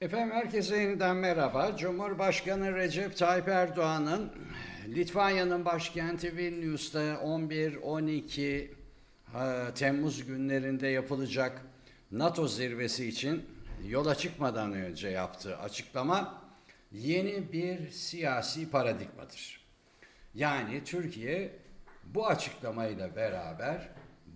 Efendim herkese yeniden merhaba. Cumhurbaşkanı Recep Tayyip Erdoğan'ın Litvanya'nın başkenti Vilnius'ta 11-12 ha, Temmuz günlerinde yapılacak NATO zirvesi için yola çıkmadan önce yaptığı açıklama yeni bir siyasi paradigmadır. Yani Türkiye bu açıklamayla beraber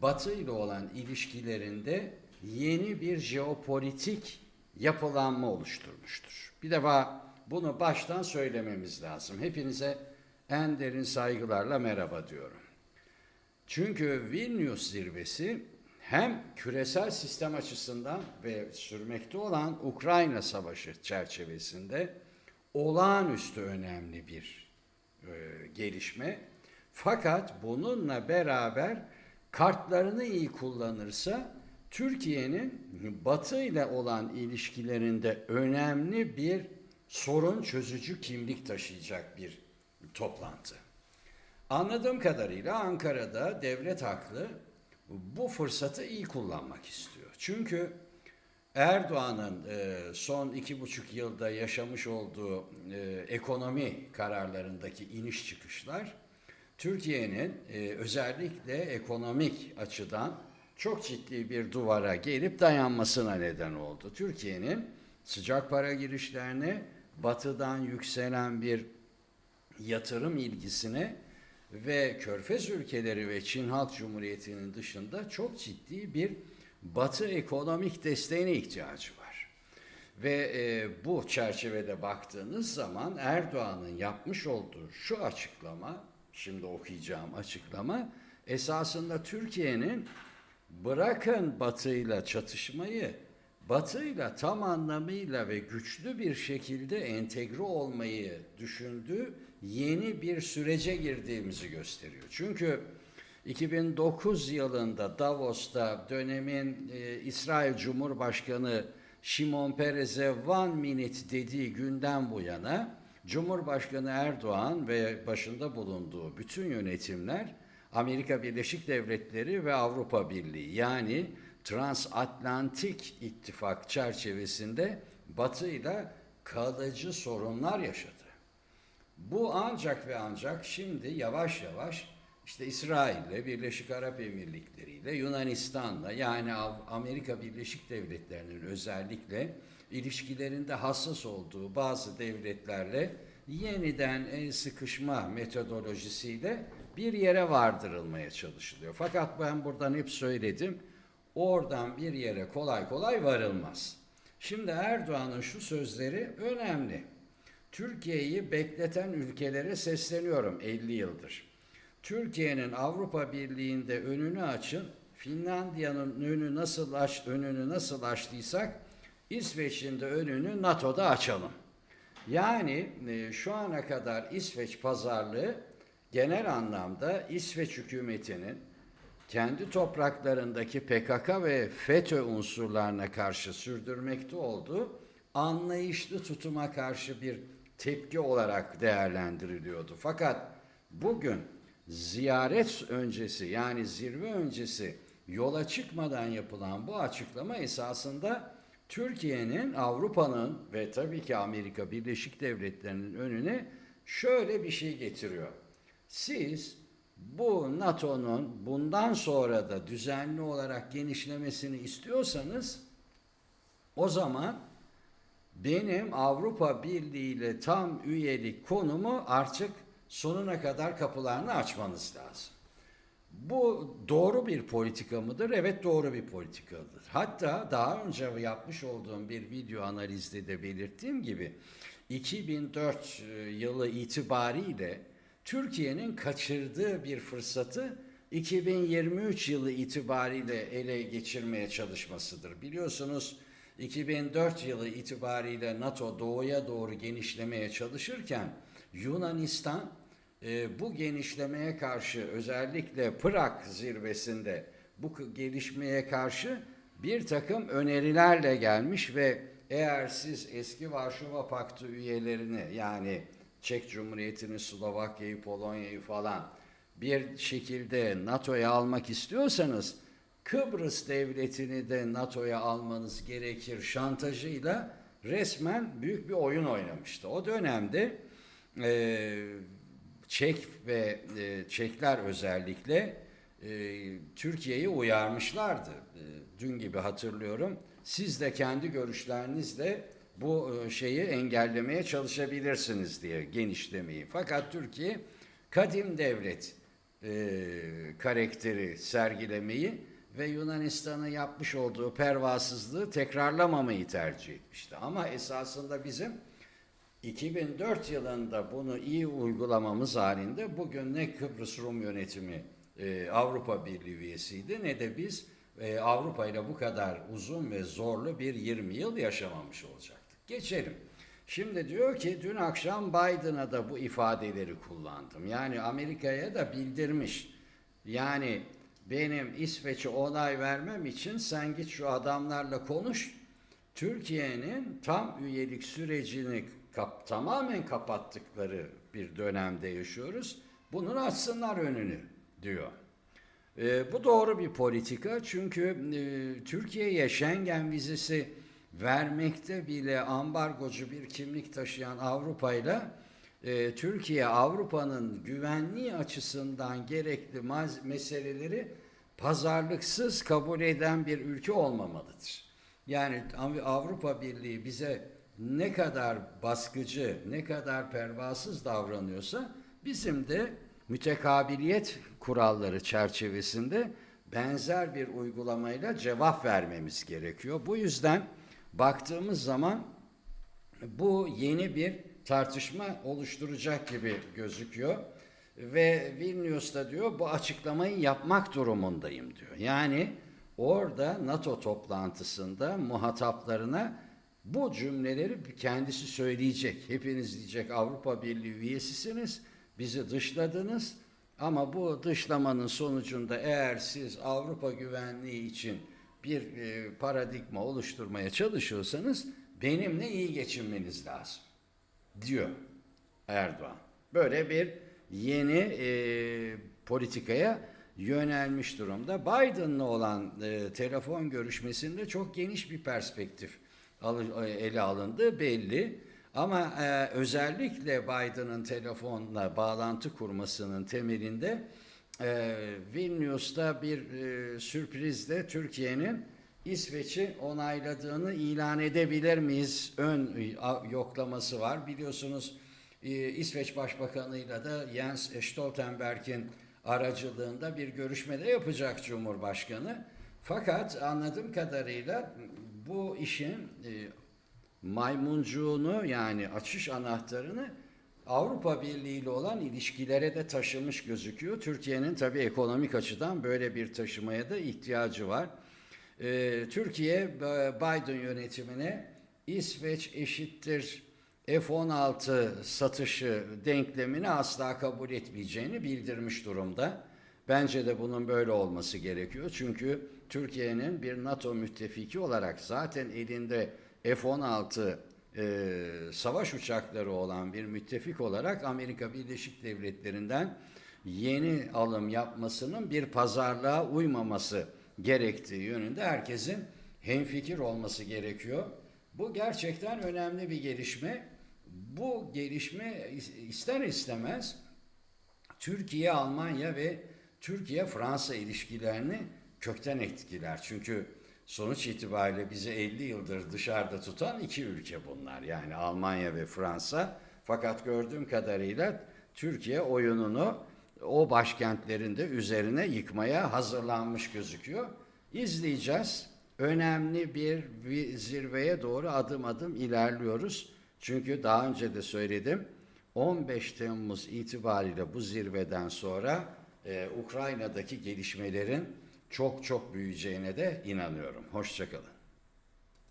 Batı ile olan ilişkilerinde yeni bir jeopolitik yapılanma oluşturmuştur. Bir defa bunu baştan söylememiz lazım. Hepinize en derin saygılarla merhaba diyorum. Çünkü Vilnius zirvesi hem küresel sistem açısından ve sürmekte olan Ukrayna savaşı çerçevesinde olağanüstü önemli bir e, gelişme. Fakat bununla beraber kartlarını iyi kullanırsa Türkiye'nin Batı ile olan ilişkilerinde önemli bir sorun çözücü kimlik taşıyacak bir toplantı. Anladığım kadarıyla Ankara'da devlet haklı bu fırsatı iyi kullanmak istiyor. Çünkü Erdoğan'ın e, son iki buçuk yılda yaşamış olduğu e, ekonomi kararlarındaki iniş çıkışlar Türkiye'nin e, özellikle ekonomik açıdan çok ciddi bir duvara gelip dayanmasına neden oldu. Türkiye'nin sıcak para girişlerine batıdan yükselen bir yatırım ilgisine ve Körfez ülkeleri ve Çin Halk Cumhuriyeti'nin dışında çok ciddi bir Batı ekonomik desteğine ihtiyacı var. Ve e, bu çerçevede baktığınız zaman Erdoğan'ın yapmış olduğu şu açıklama, şimdi okuyacağım açıklama, esasında Türkiye'nin bırakın Batı'yla çatışmayı, Batı'yla tam anlamıyla ve güçlü bir şekilde entegre olmayı düşündüğü yeni bir sürece girdiğimizi gösteriyor. Çünkü 2009 yılında Davos'ta dönemin e, İsrail Cumhurbaşkanı Şimon Peres'e one minute dediği günden bu yana Cumhurbaşkanı Erdoğan ve başında bulunduğu bütün yönetimler Amerika Birleşik Devletleri ve Avrupa Birliği yani transatlantik ittifak çerçevesinde Batı ile kalıcı sorunlar yaşadı. Bu ancak ve ancak şimdi yavaş yavaş işte İsrail'le, Birleşik Arap Emirlikleri ile Yunanistan'la yani Amerika Birleşik Devletleri'nin özellikle ilişkilerinde hassas olduğu bazı devletlerle yeniden el sıkışma metodolojisiyle bir yere vardırılmaya çalışılıyor. Fakat ben buradan hep söyledim, oradan bir yere kolay kolay varılmaz. Şimdi Erdoğan'ın şu sözleri önemli. Türkiye'yi bekleten ülkelere sesleniyorum 50 yıldır. Türkiye'nin Avrupa Birliği'nde önünü açın. Finlandiya'nın önünü nasıl aç, önünü nasıl açtıysak İsveç'in de önünü NATO'da açalım. Yani e, şu ana kadar İsveç pazarlığı genel anlamda İsveç hükümetinin kendi topraklarındaki PKK ve FETÖ unsurlarına karşı sürdürmekte olduğu anlayışlı tutuma karşı bir tepki olarak değerlendiriliyordu. Fakat bugün ziyaret öncesi yani zirve öncesi yola çıkmadan yapılan bu açıklama esasında Türkiye'nin, Avrupa'nın ve tabii ki Amerika Birleşik Devletleri'nin önüne şöyle bir şey getiriyor. Siz bu NATO'nun bundan sonra da düzenli olarak genişlemesini istiyorsanız o zaman benim Avrupa Birliği ile tam üyelik konumu artık sonuna kadar kapılarını açmanız lazım. Bu doğru bir politika mıdır? Evet doğru bir politikadır. Hatta daha önce yapmış olduğum bir video analizde de belirttiğim gibi 2004 yılı itibariyle Türkiye'nin kaçırdığı bir fırsatı 2023 yılı itibariyle ele geçirmeye çalışmasıdır. Biliyorsunuz 2004 yılı itibariyle NATO doğuya doğru genişlemeye çalışırken Yunanistan e, bu genişlemeye karşı özellikle Prag zirvesinde bu gelişmeye karşı bir takım önerilerle gelmiş ve eğer siz eski Varşova Paktı üyelerini yani Çek Cumhuriyeti'ni, Slovakya'yı, Polonya'yı falan bir şekilde NATO'ya almak istiyorsanız Kıbrıs devletini de NATO'ya almanız gerekir şantajıyla resmen büyük bir oyun oynamıştı. O dönemde e, Çek ve e, Çekler özellikle e, Türkiye'yi uyarmışlardı. E, dün gibi hatırlıyorum. Siz de kendi görüşlerinizle bu e, şeyi engellemeye çalışabilirsiniz diye genişlemeyi. Fakat Türkiye kadim devlet e, karakteri sergilemeyi ve Yunanistan'ın yapmış olduğu pervasızlığı tekrarlamamayı tercih etmişti. Ama esasında bizim 2004 yılında bunu iyi uygulamamız halinde bugün ne Kıbrıs Rum yönetimi e, Avrupa Birliği üyesiydi ne de biz e, Avrupa ile bu kadar uzun ve zorlu bir 20 yıl yaşamamış olacaktık. Geçelim. Şimdi diyor ki dün akşam Biden'a da bu ifadeleri kullandım. Yani Amerika'ya da bildirmiş. Yani benim İsveç'e onay vermem için sen git şu adamlarla konuş. Türkiye'nin tam üyelik sürecini kap, tamamen kapattıkları bir dönemde yaşıyoruz. Bunun açsınlar önünü diyor. E, bu doğru bir politika çünkü e, Türkiye'ye Schengen vizesi vermekte bile ambargocu bir kimlik taşıyan Avrupa ile e, Türkiye Avrupa'nın güvenliği açısından gerekli meseleleri pazarlıksız kabul eden bir ülke olmamalıdır. Yani Av- Avrupa Birliği bize ne kadar baskıcı, ne kadar pervasız davranıyorsa bizim de mütekabiliyet kuralları çerçevesinde benzer bir uygulamayla cevap vermemiz gerekiyor. Bu yüzden baktığımız zaman bu yeni bir tartışma oluşturacak gibi gözüküyor. Ve Vilnius'ta diyor bu açıklamayı yapmak durumundayım diyor. Yani orada NATO toplantısında muhataplarına bu cümleleri kendisi söyleyecek. Hepiniz diyecek Avrupa Birliği üyesisiniz, bizi dışladınız ama bu dışlamanın sonucunda eğer siz Avrupa güvenliği için bir e, paradigma oluşturmaya çalışıyorsanız benimle iyi geçinmeniz lazım diyor Erdoğan. Böyle bir yeni e, politikaya yönelmiş durumda. Biden'la olan e, telefon görüşmesinde çok geniş bir perspektif alı- ele alındı belli. Ama e, özellikle Biden'ın telefonla bağlantı kurmasının temelinde e, Vilnius'ta bir e, sürprizle Türkiye'nin İsveç'i onayladığını ilan edebilir miyiz? Ön a- yoklaması var. Biliyorsunuz e, İsveç Başbakanı'yla da Jens Stoltenberg'in aracılığında bir görüşmede yapacak Cumhurbaşkanı. Fakat anladığım kadarıyla bu işin e, maymuncuğunu yani açış anahtarını Avrupa Birliği ile olan ilişkilere de taşımış gözüküyor. Türkiye'nin tabii ekonomik açıdan böyle bir taşımaya da ihtiyacı var. Ee, Türkiye e, Biden yönetimine İsveç eşittir F-16 satışı denklemini asla kabul etmeyeceğini bildirmiş durumda. Bence de bunun böyle olması gerekiyor. Çünkü Türkiye'nin bir NATO müttefiki olarak zaten elinde F-16 e, savaş uçakları olan bir müttefik olarak Amerika Birleşik Devletleri'nden yeni alım yapmasının bir pazarlığa uymaması gerektiği yönünde herkesin hemfikir olması gerekiyor. Bu gerçekten önemli bir gelişme. Bu gelişme ister istemez Türkiye, Almanya ve Türkiye-Fransa ilişkilerini kökten etkiler. Çünkü sonuç itibariyle bizi 50 yıldır dışarıda tutan iki ülke bunlar. Yani Almanya ve Fransa. Fakat gördüğüm kadarıyla Türkiye oyununu o başkentlerinde üzerine yıkmaya hazırlanmış gözüküyor. İzleyeceğiz. Önemli bir bir zirveye doğru adım adım ilerliyoruz. Çünkü daha önce de söyledim. 15 Temmuz itibariyle bu zirveden sonra e, Ukrayna'daki gelişmelerin çok çok büyüyeceğine de inanıyorum. Hoşçakalın.